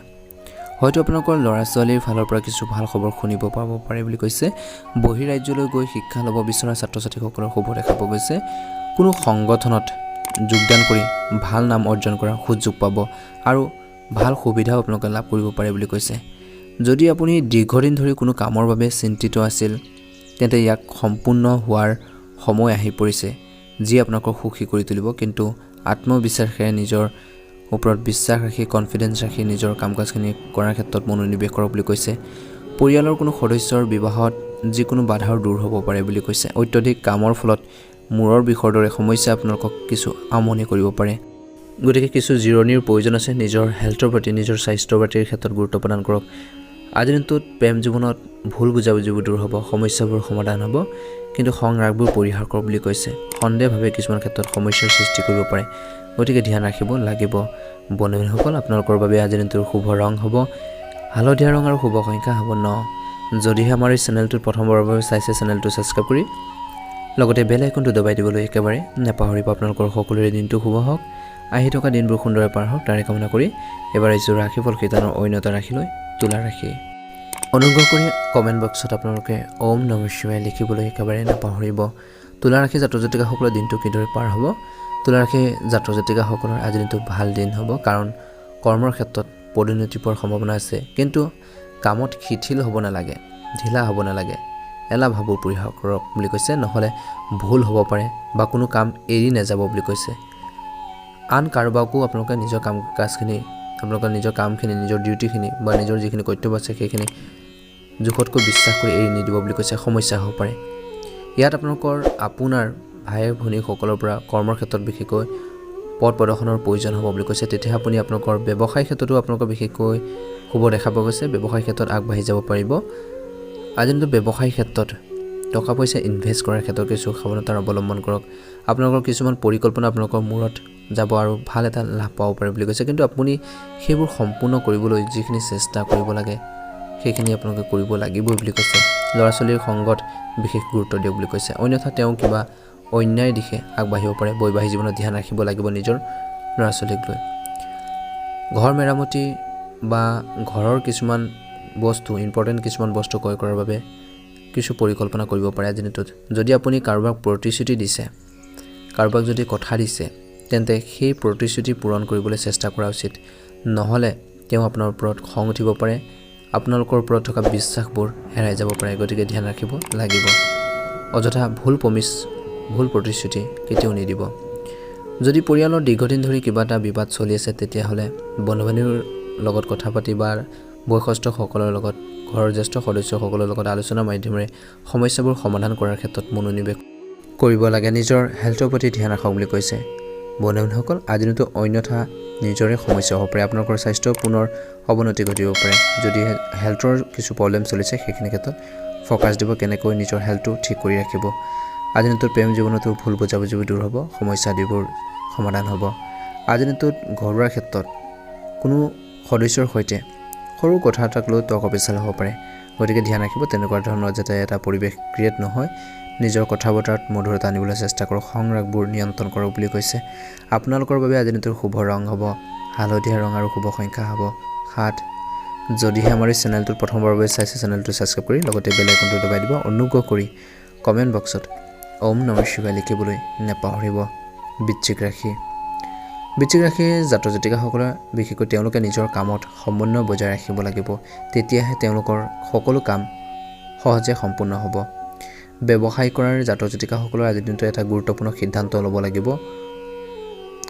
হয়তো আপোনালোকৰ ল'ৰা ছোৱালীৰ ফালৰ পৰা কিছু ভাল খবৰ শুনিব পাব পাৰে বুলি কৈছে। বহিৰাজ্যলৈ গৈ শিক্ষা ল'ব বিচৰা ছাত্ৰ ছাত্ৰীসকলৰ শুভ দেখা পোৱা গৈছে। কোনো সংগঠনত যোগদান কৰি ভাল নাম অৰ্জন কৰাৰ সুযোগ পাব আৰু ভাল সুবিধাও আপোনালোকে লাভ কৰিব পাৰে বুলি কৈছে। যদি আপুনি দীৰ্ঘদিন ধৰি কোনো কামৰ বাবে চিন্তিত আছিল তেন্তে ইয়াক সম্পূৰ্ণ হোৱাৰ সময় আহি পৰিছে যি আপোনালোকক সুখী কৰি তুলিব। কিন্তু আত্মবিশ্বাসেৰে নিজৰ ওপৰত বিশ্বাস ৰাখি কনফিডেঞ্চ ৰাখি নিজৰ কাম কাজখিনি কৰাৰ ক্ষেত্ৰত মনোনিৱেশ কৰক বুলি কৈছে। পৰিয়ালৰ কোনো সদস্যৰ বিবাহত যিকোনো বাধাও দূৰ হ'ব পাৰে বুলি কৈছে। অত্যধিক কামৰ ফলত মূৰৰ বিষৰ দৰে সমস্যা আপোনালোকক কিছু আমনি কৰিব পাৰে। গতিকে কিছু জিৰণিৰ প্ৰয়োজন আছে। নিজৰ হেল্থৰ প্ৰতি নিজৰ স্বাস্থ্যৰ পাতিৰ ক্ষেত্ৰত গুৰুত্ব প্ৰদান কৰক। আজিৰ দিনটোত প্ৰেম জীৱনত ভুল বুজাবুজিবোৰ দূৰ হ'ব সমস্যাবোৰ সমাধান হ'ব কিন্তু খং ৰাগবোৰ পৰিহাৰ কৰক বুলি কৈছে। সন্দেহভাৱে কিছুমান ক্ষেত্ৰত সমস্যাৰ সৃষ্টি কৰিব পাৰে। গতিকে ধ্যান ৰাখিব লাগিব। বন্ধুসকল আপোনালোকৰ বাবে আজিৰ দিনটোৰ শুভ ৰং হ'ব। হালধীয়া ৰং আৰু শুভ সংখ্যা হ'ব ন। যদিহে আমাৰ এই চেনেলটোত প্ৰথমবাৰৰ বাবে চাইছে, চেনেলটো ছাবস্ক্ৰাইব কৰি লগতে বেল আইকনটো দবাই দিবলৈ একেবাৰে নাপাহৰিব। আপোনালোকৰ সকলোৰে দিনটো শুভ হওক। আহি থকা দিনবোৰ সুন্দৰে পাৰ হওক। তাৰে কামনা কৰি এবাৰ আহিছোঁ ৰাশিফল কীৰ্তনৰ অন্য এটা ৰাশিলৈ তোলা ৰাশি অনুগ্ৰহ কৰি কমেণ্ট বক্সত আপোনালোকে ওম নম শিৱাই লিখিবলৈ একেবাৰে নাপাহৰিব। তুলা ৰাশি জাতক জাতিকাসকলৰ দিনটো কিদৰে পাৰ হ'ব? তুলা ৰাশি জাতক জাতিকাসকলৰ আজি দিনটো ভাল দিন হ'ব কাৰণ কৰ্মৰ ক্ষেত্ৰত পদোন্নতি পোৱাৰ সম্ভাৱনা আছে। কিন্তু কামত শিথিল হ'ব নালাগে ঢিলা হ'ব নালাগে। এলাহ ভাবোৰ পৰিহাৰ কৰক বুলি কৈছে নহ'লে ভুল হ'ব পাৰে বা কোনো কাম এৰি নাযাব বুলি কৈছে। আন কাৰোবাকো আপোনালোকে নিজৰ কাম কাজখিনি আপোনালোকৰ নিজৰ কামখিনি নিজৰ ডিউটিখিনি বা নিজৰ যিখিনি কৰ্তব্য আছে সেইখিনি জোখতকৈ বিশ্বাস কৰি এৰি নিদিব বুলি কৈছে সমস্যা হ'ব পাৰে। ইয়াত আপোনালোকৰ আপোনাৰ ভাই ভনীসকলৰ পৰা কৰ্মৰ ক্ষেত্ৰত বিশেষকৈ পথ প্ৰদৰ্শনৰ প্ৰয়োজন হ'ব বুলি কৈছে। তেতিয়া আপুনি আপোনালোকৰ ব্যৱসায় ক্ষেত্ৰতো আপোনালোকৰ বিশেষকৈ শুভ দেখা পোৱা গৈছে। ব্যৱসায় ক্ষেত্ৰত আগবাঢ়ি যাব পাৰিব। আজি দিনটো ব্যৱসায় ক্ষেত্ৰত টকা পইচা ইনভেষ্ট কৰাৰ ক্ষেত্ৰত কিছু সাৱধানতা অৱলম্বন কৰক। আপোনালোকৰ কিছুমান পৰিকল্পনা আপোনালোকৰ মূৰত যাব আৰু ভাল এটা লাভ পাব পাৰে বুলি কৈছে। কিন্তু আপুনি সেইবোৰ সম্পূৰ্ণ কৰিবলৈ যিখিনি চেষ্টা কৰিব লাগে সেইখিনি আপোনালোকে কৰিব লাগিবই বুলি কৈছে। ল'ৰা ছোৱালীৰ সংগত বিশেষ গুৰুত্ব দিয়ক বুলি কৈছে। অন্যথা তেওঁ কিবা অন্যায় দিশে আগবাঢ়িব পাৰে বৈবাহিক জীৱনত ধ্যান ৰাখিব লাগিব নিজৰ ল'ৰা ছোৱালীক লৈ। ঘৰ মেৰামতি বা ঘৰৰ কিছুমান বস্তু ইম্পৰ্টেণ্ট কিছুমান বস্তু ক্ৰয় কৰাৰ বাবে কিছু পৰিকল্পনা কৰিব পাৰে আজিৰ দিনটোত। যদি আপুনি কাৰোবাক প্ৰতিশ্ৰুতি দিছে কাৰোবাক যদি কথা দিছে তেন্তে সেই প্ৰতিশ্ৰুতি পূৰণ কৰিবলৈ চেষ্টা কৰা উচিত। নহ'লে তেওঁ আপোনাৰ ওপৰত খং উঠিব পাৰে আপোনালোকৰ ওপৰত থকা বিশ্বাসবোৰ হেৰাই যাব পাৰে গতিকে ধ্যান ৰাখিব লাগিব। অযথা ভুল প্ৰমিছ ভুল প্ৰতিশ্ৰুতি কেতিয়াও নিদিব। যদি পৰিয়ালৰ দীৰ্ঘদিন ধৰি কিবা এটা বিবাদ চলি আছে তেতিয়াহ'লে বন্ধু বান্ধৱীৰ লগত কথা পাতি বা বয়সস্থসকলৰ লগত ঘৰৰ জ্যেষ্ঠ সদস্যসকলৰ লগত আলোচনাৰ মাধ্যমেৰে সমস্যাবোৰ সমাধান কৰাৰ ক্ষেত্ৰত মনোনিৱেশ কৰিব লাগে। নিজৰ হেল্থৰ প্ৰতি ধ্যান ৰাখক বুলি কৈছে। বন্ধু বান্ধৱীসকল আজি দিনটো অন্যথা নিজৰে সমস্যা হ'ব পাৰে। আপোনালোকৰ স্বাস্থ্য পুনৰ অৱনতি ঘটিব পাৰে। যদি হেল্থৰ কিছু প্ৰব্লেম চলিছে সেইখিনি ক্ষেত্ৰত ফ'কাছ দিব। কেনেকৈ নিজৰ হেল্থটো ঠিক কৰি ৰাখিব? আজি দিনটোত প্ৰেম জীৱনতো ভুল বুজাবুজিবোৰ দূৰ হ'ব সমস্যা আদিবোৰ সমাধান হ'ব। আজি দিনটোত ঘৰুৱা ক্ষেত্ৰত কোনো সদস্যৰ সৈতে সৰু কথা এটাক লৈ তৰ্ক পেচাল হ'ব পাৰে। গতিকে ধ্যান ৰাখিব তেনেকুৱা ধৰণৰ যাতে এটা পৰিৱেশ ক্ৰিয়েট নহয় নিজৰ কথা বতৰাত মধুৰতা আনিবলৈ চেষ্টা কৰক খং ৰাগবোৰ নিয়ন্ত্ৰণ কৰক বুলি কৈছে। আপোনালোকৰ বাবে আজি দিনটোৰ শুভ ৰং হ'ব হালধীয়া ৰং আৰু শুভ সংখ্যা হ'ব সাত। যদিহে আমাৰ এই চেনেলটোত প্ৰথমবাৰৰ বাবে চাইছে চেনেলটো ছাবস্ক্ৰাইব কৰি লগতে বেল আইকনটো দবাই দিব অনুগ্ৰহ কৰি কমেণ্ট বক্সত ওম নম শিৱাই লিখিবলৈ নেপাহৰিব। বৃশ্চিক ৰাশি বৃশ্চিক ৰাশিৰ জাতক জাতিকাসকলে বিশেষকৈ তেওঁলোকে নিজৰ কামত সমন্বয় বজাই ৰাখিব লাগিব। তেতিয়াহে তেওঁলোকৰ সকলো কাম সহজে সম্পূৰ্ণ হ'ব। ব্যৱসায় কৰাৰ জাতক জাতিকাসকলৰ আজিৰ দিনটো এটা গুৰুত্বপূৰ্ণ সিদ্ধান্ত ল'ব লাগিব।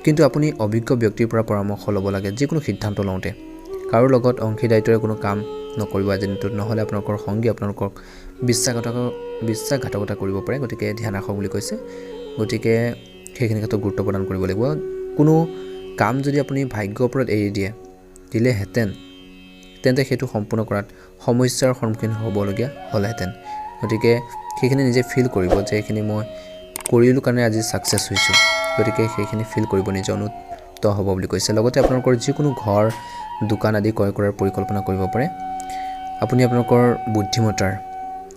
কিন্তু আপুনি অভিজ্ঞ ব্যক্তিৰ পৰা পৰামৰ্শ ল'ব লাগে যিকোনো সিদ্ধান্ত লওঁতে। কাৰো লগত অংশীদাৰিত্বৰে কোনো কাম নকৰিব আজিৰ দিনটোত। নহ'লে আপোনালোকৰ সংগী আপোনালোকক বিশ্বাসঘাতক বিশ্বাসঘাতকতা কৰিব পাৰে গতিকে ধ্যান ৰাখক বুলি কৈছে। গতিকে সেইখিনি ক্ষেত্ৰত গুৰুত্ব প্ৰদান কৰিব লাগিব। কোনো কাম যদি আপুনি ভাগ্যৰ ওপৰত এৰি দিয়ে দিলেহেঁতেন তেন্তে সেইটো সম্পূৰ্ণ কৰাত সমস্যাৰ সন্মুখীন হ'বলগীয়া হ'লহেঁতেন। গতিকে সেইখিনি নিজে ফিল কৰিব যে এইখিনি মই কৰিলোঁ কাৰণে আজি ছাকচেছ হৈছোঁ। গতিকে সেইখিনি ফিল কৰিব নিজে অনুত হ'ব বুলি কৈছে। লগতে আপোনালোকৰ যিকোনো ঘৰ দোকান আদি ক্ৰয় কৰাৰ পৰিকল্পনা কৰিব পাৰে। আপুনি আপোনালোকৰ বুদ্ধিমত্তাৰ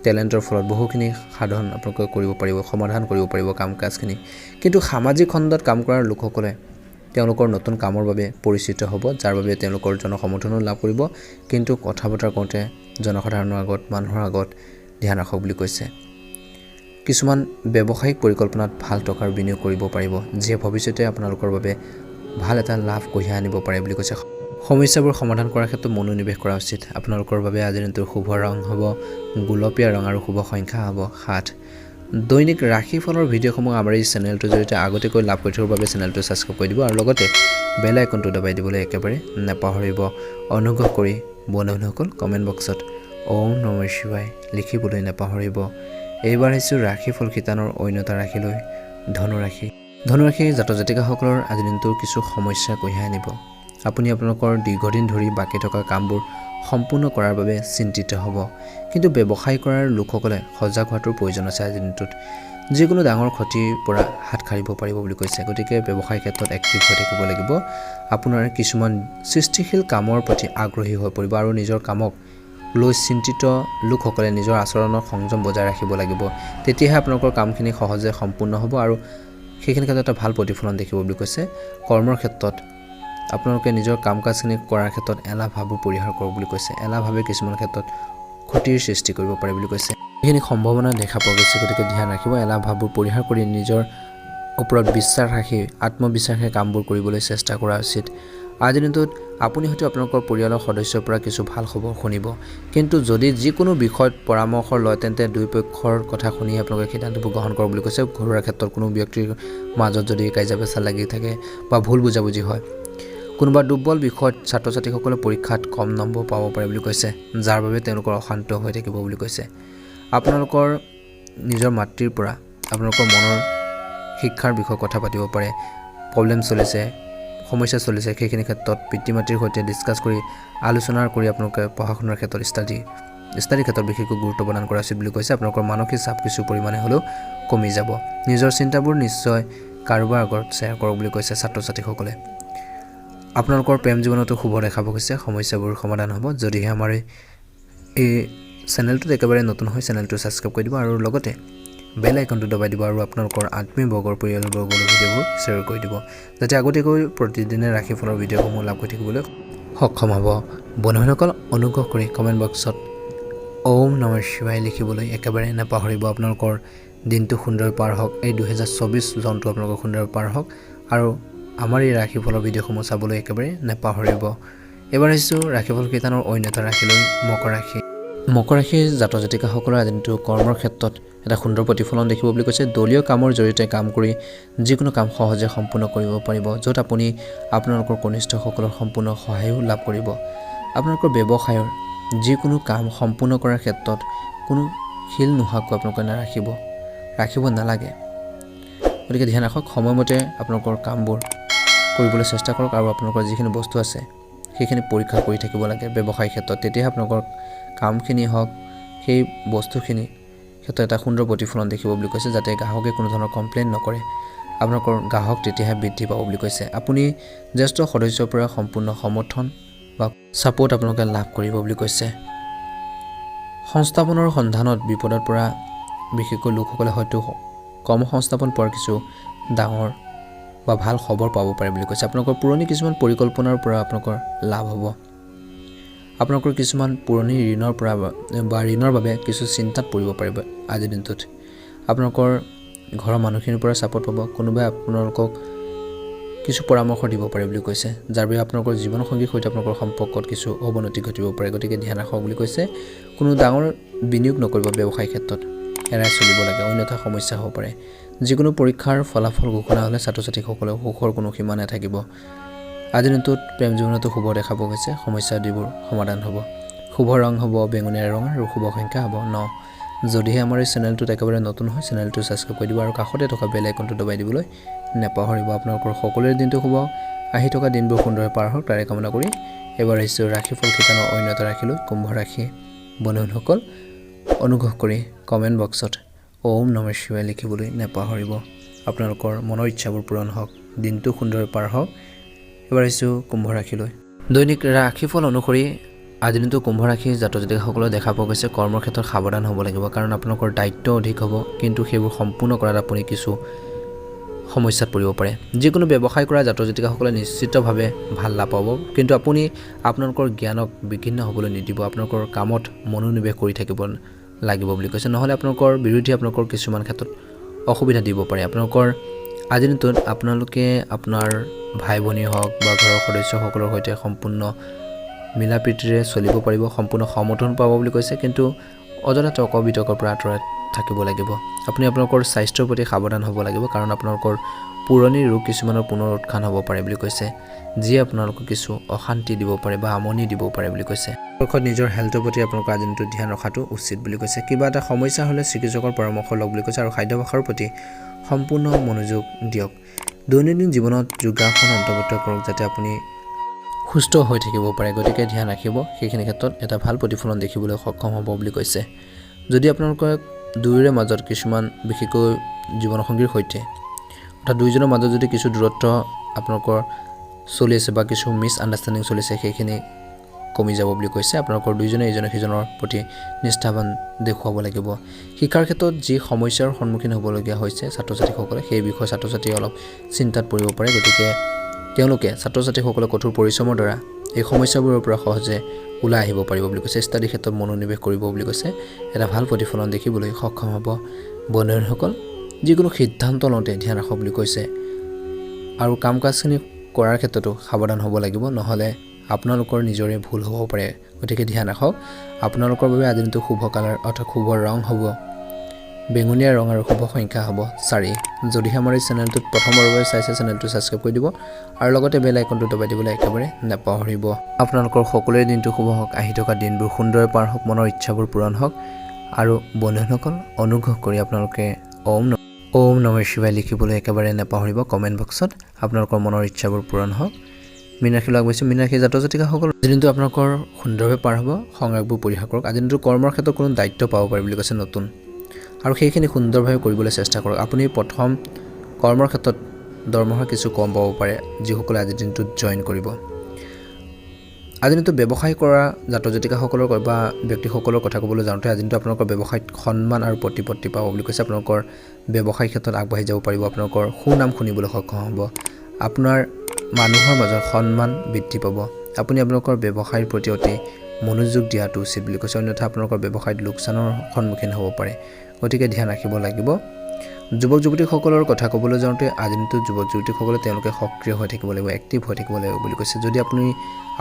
টেলেণ্টৰ ফলত বহুখিনি সাধন আপোনালোকে কৰিব পাৰিব সমাধান কৰিব পাৰিব কাম কাজখিনি। কিন্তু সামাজিক খণ্ডত কাম কৰাৰ লোকসকলে তেওঁলোকৰ নতুন কামৰ বাবে পৰিচিত হ'ব যাৰ বাবে তেওঁলোকৰ জনসমৰ্থনো লাভ কৰিব। কিন্তু কথা বতৰা কওঁতে জনসাধাৰণৰ আগত মানুহৰ আগত ধ্যান ৰাখক বুলি কৈছে। কিছুমান ব্যৱসায়িক পৰিকল্পনাত ভাল টকাৰ বিনিয়োগ কৰিব পাৰিব যিয়ে ভৱিষ্যতে আপোনালোকৰ বাবে ভাল এটা লাভ কঢ়িয়াই আনিব পাৰে বুলি কৈছে। সমস্যাবোৰ সমাধান কৰাৰ ক্ষেত্ৰত মনোনিৱেশ কৰা উচিত। আপোনালোকৰ বাবে আজিৰ দিনটোৰ শুভ ৰং হ'ব গোলপীয়া ৰং আৰু শুভ সংখ্যা হ'ব সাত। দৈনিক ৰাশিফলৰ ভিডিঅ'সমূহ আমাৰ এই চেনেলটোৰ জৰিয়তে আগতীয়াকৈ লাভ কৰি থকাৰ বাবে চেনেলটো ছাবস্ক্ৰাইব কৰি দিব আৰু লগতে বেল আইকনটো দবাই দিবলৈ একেবাৰে নাপাহৰিব। অনুগ্ৰহ কৰি বন্ধু বান্ধৱীসকল কমেণ্ট বক্সত ওম নম শিৱাই লিখিবলৈ নাপাহৰিব। এইবাৰ আহিছোঁ ৰাশিফল শিতানৰ অন্য এটা ৰাশিলৈ ধনুৰাশি। ধনুৰাশি জাতক জাতিকাসকলৰ আজিৰ দিনটোৰ কিছু সমস্যা কঢ়িয়াই আনিব। আপুনি আপোনালোকৰ দীৰ্ঘদিন ধৰি বাকী থকা কামবোৰ সম্পূৰ্ণ কৰাৰ বাবে চিন্তিত হ'ব। কিন্তু ব্যৱসায় কৰাৰ লোকসকলে সজাগ হোৱাটোৰ প্ৰয়োজন আছে আজিৰ দিনটোত। যিকোনো ডাঙৰ ক্ষতিৰ পৰা হাত সাৰিব পাৰিব বুলি কৈছে। গতিকে ব্যৱসায় ক্ষেত্ৰত এক্টিভ হৈ থাকিব লাগিব। আপোনাৰ কিছুমান সৃষ্টিশীল কামৰ প্ৰতি আগ্ৰহী হৈ পৰিব আৰু নিজৰ কামক লৈ চিন্তিত লোকসকলে নিজৰ আচৰণত সংযম বজাই ৰাখিব লাগিব। তেতিয়াহে আপোনালোকৰ কামখিনি সহজে সম্পূৰ্ণ হ'ব আৰু সেইখিনি ক্ষেত্ৰত এটা ভাল প্ৰতিফলন দেখিব বুলি কৈছে। কৰ্মৰ ক্ষেত্ৰত আপোনালোকে নিজৰ কাম কাজখিনি কৰাৰ ক্ষেত্ৰত এলাহ ভাৱবোৰ পৰিহাৰ কৰক বুলি কৈছে। এলাহ ভাৱে কিছুমান ক্ষেত্ৰত ক্ষতিৰ সৃষ্টি কৰিব পাৰে বুলি কৈছে। এইখিনি সম্ভাৱনা দেখা পোৱা গৈছে। গতিকে ধ্যান ৰাখিব। এলাহ ভাৱবোৰ পৰিহাৰ কৰি নিজৰ ওপৰত বিশ্বাস ৰাখি আত্মবিশ্বাসে কামবোৰ কৰিবলৈ চেষ্টা কৰা উচিত। আজিৰ দিনটোত আপুনি হয়তো আপোনালোকৰ পৰিয়ালৰ সদস্যৰ পৰা কিছু ভাল খবৰ শুনিব। কিন্তু যদি যিকোনো বিষয়ত পৰামৰ্শ লয় তেন্তে দুই পক্ষৰ কথা শুনি আপোনালোকে সিদ্ধান্তবোৰ গ্ৰহণ কৰক বুলি কৈছে। ঘৰুৱাৰ ক্ষেত্ৰত কোনো ব্যক্তিৰ মাজত যদি কাজিয়া পেচাল লাগি থাকে বা ভুল বুজাবুজি হয় কোনোবা দুৰ্বল বিষয়ত ছাত্ৰ ছাত্ৰীসকলে পৰীক্ষাত কম নম্বৰ পাব পাৰে বুলি কৈছে যাৰ বাবে তেওঁলোকৰ অশান্ত হৈ থাকিব বুলি কৈছে। আপোনালোকৰ নিজৰ মাতৃৰ পৰা আপোনালোকৰ মনৰ শিক্ষাৰ বিষয়ে কথা পাতিব পাৰে। প্ৰব্লেম চলিছে সমস্যা চলিছে সেইখিনি ক্ষেত্ৰত পিতৃ মাতৃৰ সৈতে ডিছকাছ কৰি আলোচনা কৰি আপোনালোকে পঢ়া শুনাৰ ক্ষেত্ৰত ষ্টাডি ষ্টাডিৰ ক্ষেত্ৰত বিশেষকৈ গুৰুত্ব প্ৰদান কৰা উচিত বুলি কৈছে। আপোনালোকৰ মানসিক চাপ কিছু পৰিমাণে হ'লেও কমি যাব। নিজৰ চিন্তাবোৰ নিশ্চয় কাৰোবাৰ আগত শ্বেয়াৰ কৰক বুলি কৈছে ছাত্ৰ ছাত্ৰীসকলে আপোনালোকৰ প্ৰেম জীৱনতো শুভ দেখাব গৈছে সমস্যাবোৰ সমাধান হ'ব। যদিহে আমাৰ এই- চেনেলটোত একেবাৰে নতুন হয় চেনেলটো ছাবস্ক্ৰাইব কৰি দিব আৰু লগতে বেল আইকনটো দবাই দিব আৰু আপোনালোকৰ আত্মীয় বৰ্গৰ পৰিয়ালবৰ্গলৈ ভিডিঅ'বোৰ শ্বেয়াৰ কৰি দিব। যাতে আগতীয়াকৈ প্ৰতিদিনে ৰাশিফলৰ ভিডিঅ'সমূহ লাভ কৰি থাকিবলৈ সক্ষম হ'ব। বন্ধুসকল অনুগ্ৰহ কৰি কমেণ্ট বক্সত ওম নম শিৱাই লিখিবলৈ একেবাৰে নাপাহৰিব। আপোনালোকৰ দিনটো সুন্দৰ পাৰ হওক। এই দুহেজাৰ চৌবিছ চনটো আপোনালোকৰ সুন্দৰ পাৰ হওক। আৰু আমাৰ এই ৰাশিফলৰ ভিডিঅ'সমূহ চাবলৈ একেবাৰে নাপাহৰিব। এইবাৰ আহিছোঁ ৰাশিফল কীৰ্তনৰ অন্য এটা ৰাশিলৈ মকৰ ৰাশি। মকৰ ৰাশিৰ জাতক জাতিকাসকলৰ দিনটো কৰ্মৰ ক্ষেত্ৰত এটা সুন্দৰ প্ৰতিফলন দেখিব বুলি কৈছে। দলীয় কামৰ জৰিয়তে কাম কৰি যিকোনো কাম সহজে সম্পূৰ্ণ কৰিব পাৰিব য'ত আপুনি আপোনালোকৰ কনিষ্ঠসকলৰ সম্পূৰ্ণ সহায়ো লাভ কৰিব। আপোনালোকৰ ব্যৱসায়ৰ যিকোনো কাম সম্পূৰ্ণ কৰাৰ ক্ষেত্ৰত কোনো শিল নোহোৱাকৈ আপোনালোকে নাৰাখিব। ৰাখিব নালাগে। গতিকে ধ্যান ৰাখক সময়মতে আপোনালোকৰ কামবোৰ কৰিবলৈ চেষ্টা কৰক আৰু আপোনালোকৰ যিখিনি বস্তু আছে সেইখিনি পৰীক্ষা কৰি থাকিব লাগে ব্যৱসায়িক ক্ষেত্ৰত। তেতিয়াহে আপোনালোকৰ কামখিনি হওক সেই বস্তুখিনি ক্ষেত্ৰত এটা সুন্দৰ প্ৰতিফলন দেখিব বুলি কৈছে যাতে গ্ৰাহকে কোনো ধৰণৰ কমপ্লেইন নকৰে। আপোনালোকৰ গ্ৰাহক তেতিয়াহে বৃদ্ধি পাব বুলি কৈছে। আপুনি জ্যেষ্ঠ সদস্যৰ পৰা সম্পূৰ্ণ সমৰ্থন বা ছাপোৰ্ট আপোনালোকে লাভ কৰিব বুলি কৈছে। সংস্থাপনৰ সন্ধানত বিপদত পৰা বিশেষকৈ লোকসকলে হয়তো কৰ্ম সংস্থাপন পোৱাৰ কিছু ডাঙৰ বা ভাল খবৰ পাব পাৰে বুলি কৈছে। আপোনালোকৰ পুৰণি কিছুমান পৰিকল্পনাৰ পৰা আপোনালোকৰ লাভ হ'ব। আপোনালোকৰ কিছুমান পুৰণি ঋণৰ পৰা বা- ঋণৰ বাবে কিছু চিন্তাত পৰিব পাৰিব আজিৰ দিনটোত। আপোনালোকৰ ঘৰৰ মানুহখিনিৰ পৰা ছাপোৰ্ট পাব কোনোবাই আপোনালোকক কিছু পৰামৰ্শ দিব পাৰে বুলি কৈছে যাৰ বাবে আপোনালোকৰ জীৱনসংগীৰ সৈতে আপোনালোকৰ সম্পৰ্কত কিছু অৱনতি ঘটিব পাৰে। গতিকে ধ্যান ৰাখক বুলি কৈছে। কোনো ডাঙৰ বিনিয়োগ নকৰিব ব্যৱসায়িক ক্ষেত্ৰত। এৰাই চলিব লাগে অন্যথা সমস্যা হ'ব পাৰে। যিকোনো পৰীক্ষাৰ ফলাফল ঘোষণা হ'লে ছাত্ৰ ছাত্ৰীসকলে সুখৰ কোনো সীমা নাথাকিব। আজিৰ দিনটোত প্ৰেম জীৱনতো শুভ দেখা পোৱা গৈছে সমস্যা আদিবোৰ সমাধান হ'ব। শুভ ৰং হ'ব বেঙুনীয়া ৰং আৰু শুভ সংখ্যা হ'ব। ন। যদিহে আমাৰ এই চেনেলটোত একেবাৰে নতুন হয় চেনেলটো ছাবস্ক্ৰাইব কৰি দিব আৰু কাষতে থকা বেল আইকনটো দবাই দিবলৈ নাপাহৰিব। আপোনালোকৰ সকলোৰে দিনটো শুভ। আহি থকা দিনবোৰ সুন্দৰে পাৰ হওক তাৰে কামনা কৰি এইবাৰ আহিছোঁ ৰাশিফল ঠিকানৰ অন্য এটা ৰাশিলৈ কুম্ভ ৰাশি। বন্ধুসকল অনুগ্ৰহ কৰি কমেণ্ট বক্সত ওম নম শিৱাই লিখিবলৈ নাপাহৰিব। আপোনালোকৰ মনৰ ইচ্ছাবোৰ পূৰণ হওক। দিনটো সুন্দৰে পাৰ হওক। এবাৰ আহিছোঁ কুম্ভ ৰাশিলৈ। দৈনিক ৰাশিফল অনুসৰি আজিৰ দিনটো কুম্ভ ৰাশিৰ জাতক জাতিকাসকলে দেখা পোৱা গৈছে। কৰ্মৰ ক্ষেত্ৰত সাৱধান হ'ব লাগিব কাৰণ আপোনালোকৰ দায়িত্ব অধিক হ'ব। কিন্তু সেইবোৰ সম্পূৰ্ণ কৰাত আপুনি কিছু সমস্যাত পৰিব পাৰে। যিকোনো ব্যৱসায় কৰা জাতক জাতিকাসকলে নিশ্চিতভাৱে ভাল লাভ পাব। কিন্তু আপুনি আপোনালোকৰ জ্ঞানক বিঘিন্ন হ'বলৈ নিদিব। আপোনালোকৰ কামত মনোনিৱেশ কৰি থাকিব লাগিব বুলি কৈছে। নহ'লে আপোনালোকৰ বিৰোধী আপোনালোকৰ কিছুমান ক্ষেত্ৰত অসুবিধা দিব পাৰে। আপোনালোকৰ আজিৰ দিনটোত আপোনালোকে আপোনাৰ ভাই ভনী হওক বা ঘৰৰ সদস্যসকলৰ সৈতে সম্পূৰ্ণ মিলা প্ৰীতিৰে চলিব পাৰিব সম্পূৰ্ণ সমৰ্থন পাব বুলি কৈছে। কিন্তু অযথা তৰ্ক বিতৰ্কৰ পৰা আঁতৰত থাকিব লাগিব। আপুনি আপোনালোকৰ স্বাস্থ্যৰ প্ৰতি সাৱধান হ'ব লাগিব। কাৰণ আপোনালোকৰ পুৰণি ৰোগ কিছুমানৰ পুনৰ উত্থান হ'ব পাৰে বুলি কৈছে যিয়ে আপোনালোকক কিছু অশান্তি দিব পাৰে বা আমনি দিব পাৰে বুলি কৈছে। পক্ষত নিজৰ হেল্থৰ প্ৰতি আপোনালোকৰ আজি দিনটোত ধ্যান ৰখাটো উচিত বুলি কৈছে। কিবা এটা সমস্যা হ'লে চিকিৎসকৰ পৰামৰ্শ লওক বুলি কৈছে আৰু খাদ্যাভ্যাসৰ প্ৰতি সম্পূৰ্ণ মনোযোগ দিয়ক। দৈনন্দিন জীৱনত যোগাসন অন্তৰ্ভুক্ত কৰক যাতে আপুনি সুস্থ হৈ থাকিব পাৰে। গতিকে ধ্যান ৰাখিব সেইখিনি ক্ষেত্ৰত এটা ভাল প্ৰতিফলন দেখিবলৈ সক্ষম হ'ব বুলি কৈছে। যদি আপোনালোকে দুয়োৰে মাজত কিছুমান বিশেষকৈ জীৱনসংগীৰ সৈতে অৰ্থাৎ দুয়োজনৰ মাজত যদি কিছু দূৰত্ব আপোনালোকৰ চলি আছে বা কিছু মিছ আণ্ডাৰষ্টেণ্ডিং চলিছে সেইখিনি কমি যাব বুলি কৈছে। আপোনালোকৰ দুয়োজনে ইজনে সিজনৰ প্ৰতি নিষ্ঠাবান দেখুৱাব লাগিব। শিক্ষাৰ ক্ষেত্ৰত যি সমস্যাৰ সন্মুখীন হ'বলগীয়া হৈছে ছাত্ৰ ছাত্ৰীসকলে সেই বিষয়ে ছাত্ৰ ছাত্ৰীয়ে অলপ চিন্তাত পৰিব পাৰে। গতিকে তেওঁলোকে ছাত্ৰ ছাত্ৰীসকলে কঠোৰ পৰিশ্ৰমৰ দ্বাৰা এই সমস্যাবোৰৰ পৰা সহজে ওলাই আহিব পাৰিব বুলি কৈছে। ষ্টাডি ক্ষেত্ৰত মনোনিৱেশ কৰিব বুলি কৈছে। এটা ভাল প্ৰতিফলন দেখিবলৈ সক্ষম হ'ব। বন্ধু বান্ধৱীসকল যিকোনো সিদ্ধান্ত লওঁতে ধ্যান ৰাখক বুলি কৈছে। আৰু কাম কাজখিনি কৰাৰ ক্ষেত্ৰতো সাৱধান হ'ব লাগিব নহ'লে আপোনালোকৰ নিজৰে ভুল হ'ব পাৰে। গতিকে ধ্যান ৰাখক। আপোনালোকৰ বাবে আজি দিনটো শুভ কালাৰ অৰ্থাৎ শুভ ৰং হ'ব। বেঙুনীয়া ৰং আৰু শুভ সংখ্যা হ'ব চাৰি। যদিহে আমাৰ এই চেনেলটোত প্ৰথমবাৰৰ বাবে চাইছে চেনেলটো ছাবস্ক্ৰাইব কৰি দিব। আৰু লগতে বেল আইকনটো দবাই দিবলৈ একেবাৰে নাপাহৰিব। আপোনালোকৰ সকলোৰে দিনটো শুভ হওক। আহি থকা দিনবোৰ সুন্দৰে পাৰ হওক। মনৰ ইচ্ছাবোৰ পূৰণ হওক। আৰু বন্ধুসকল অনুগ্ৰহ কৰি আপোনালোকে ওম ওম নম শিৱাই লিখিবলৈ একেবাৰে নাপাহৰিব কমেণ্ট বক্সত আপোনালোকৰ মনৰ ইচ্ছাবোৰ পূৰণ হওক। মীনাক্ষী আগবাঢ়িছোঁ। মীনাক্ষী জাত জাতিকাসকল আজি দিনটো আপোনালোকৰ সুন্দৰভাৱে পাৰ হ'ব। সংগ্ৰামবোৰ পৰিহাৰ কৰক। আজি দিনটো কৰ্মৰ ক্ষেত্ৰত কোনো দায়িত্ব পাব পাৰে বুলি কৈছে নতুন। আৰু সেইখিনি সুন্দৰভাৱে কৰিবলৈ চেষ্টা কৰক। আপুনি প্ৰথম কৰ্মৰ ক্ষেত্ৰত দৰমহা কিছু কম পাব পাৰে, যিসকলে আজিৰ দিনটোত জইন কৰিব। আজি দিনটো ব্যৱসায় কৰা জাতক জাতিকাসকলৰ বা ব্যক্তিসকলৰ কথা ক'বলৈ যাওঁতে আজি দিনটো আপোনালোকৰ ব্যৱসায়ত সন্মান আৰু প্ৰতিপত্তি পাব বুলি কৈছে। আপোনালোকৰ ব্যৱসায় ক্ষেত্ৰত আগবাঢ়ি যাব পাৰিব। আপোনালোকৰ সুনাম শুনিবলৈ সক্ষম হ'ব। আপোনাৰ মানুহৰ মাজত সন্মান বৃদ্ধি পাব। আপুনি আপোনালোকৰ ব্যৱসায়ৰ প্ৰতি অতি মনোযোগ দিয়াটো উচিত বুলি কৈছে। অন্যথা আপোনালোকৰ ব্যৱসায়ত লোকচানৰ সন্মুখীন হ'ব পাৰে। গতিকে ধ্যান ৰাখিব লাগিব। যুৱক যুৱতীসকলৰ কথা ক'বলৈ যাওঁতে আজি দিনটো যুৱক যুৱতীসকলে তেওঁলোকে সক্ৰিয় হৈ থাকিব লাগিব এক্টিভ হৈ থাকিব লাগিব বুলি কৈছে। যদি আপুনি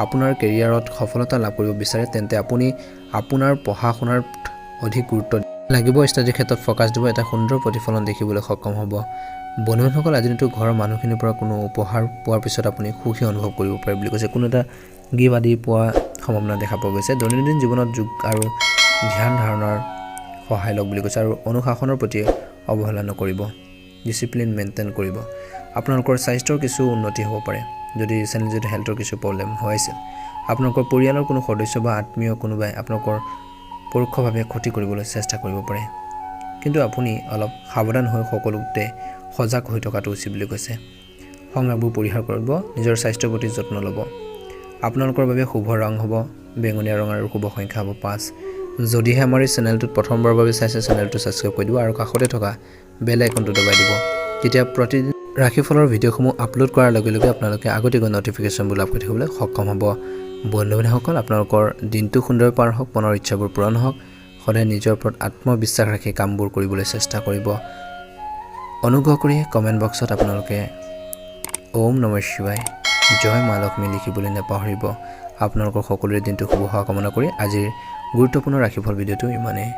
আপোনাৰ কেৰিয়াৰত সফলতা লাভ কৰিব বিচাৰে তেন্তে আপুনি আপোনাৰ পঢ়া শুনাৰ অধিক গুৰুত্ব লাগিব। ষ্টাডিৰ ক্ষেত্ৰত ফ'কাছ দিব এটা সুন্দৰ প্ৰতিফলন দেখিবলৈ সক্ষম হ'ব। বন্ধুসকল আজি দিনটো ঘৰৰ মানুহখিনিৰ পৰা কোনো উপহাৰ পোৱাৰ পিছত আপুনি সুখী অনুভৱ কৰিব পাৰে বুলি কৈছে। কোনো এটা গিফ্ট আদি পোৱা সম্ভাৱনা দেখা পোৱা গৈছে। দৈনন্দিন জীৱনত যোগ আৰু ধ্যান ধাৰণাৰ সহায় লওক বুলি কৈছে আৰু অনুশাসনৰ প্ৰতি অৱহেলা নকৰিব ডিচিপ্লিন মেইনটেইন কৰিব। আপোনালোকৰ স্বাস্থ্যৰ কিছু উন্নতি হ'ব পাৰে যদি চেনেল যদি হেল্থৰ কিছু প্ৰব্লেম হৈ আছিল আপোনালোকৰ পৰিয়ালৰ কোনো সদস্য বা আত্মীয় কোনোবাই আপোনালোকৰ পৰোক্ষভাৱে ক্ষতি কৰিবলৈ চেষ্টা কৰিব পাৰে। কিন্তু আপুনি অলপ সাৱধান হৈ সকলোতে সজাগ হৈ থকাটো উচিত বুলি কৈছে। সংগ্ৰামবোৰ পৰিহাৰ কৰিব নিজৰ স্বাস্থ্যৰ প্ৰতি যত্ন ল'ব। আপোনালোকৰ বাবে শুভ ৰং হ'ব বেঙুনীয়া ৰং আৰু শুভ সংখ্যা হ'ব পাঁচ। যদিহে আমাৰ এই চেনেলটোত প্ৰথমবাৰৰ বাবে চাইছে চেনেলটো ছাবস্ক্ৰাইব কৰি দিব আৰু কাষতে থকা বেল আইকনটো দবাই দিব। তেতিয়া প্ৰতিদিন ৰাশিফলৰ ভিডিঅ'সমূহ আপলোড কৰাৰ লগে লগে আপোনালোকে আগতীয়াকৈ ন'টিফিকেশ্যনবোৰ লাভ কৰি থাকিবলৈ সক্ষম হ'ব। বন্ধু বান্ধৱীসকল আপোনালোকৰ দিনটো সুন্দৰ পাৰ হওক মনৰ ইচ্ছাবোৰ পূৰণ হওক সদায় নিজৰ ওপৰত আত্মবিশ্বাস ৰাখি কামবোৰ কৰিবলৈ চেষ্টা কৰিব। অনুগ্ৰহ কৰি কমেণ্ট বক্সত আপোনালোকে ওম নম শিৱাই জয় মা লক্ষ্মী লিখিবলৈ নাপাহৰিব। আপোনালোকৰ সকলোৰে দিনটো শুভ হোৱা কামনা কৰি আজিৰ গুৰুত্বপূৰ্ণ ৰাশিফল ভিডিঅ'টো ইমানেই।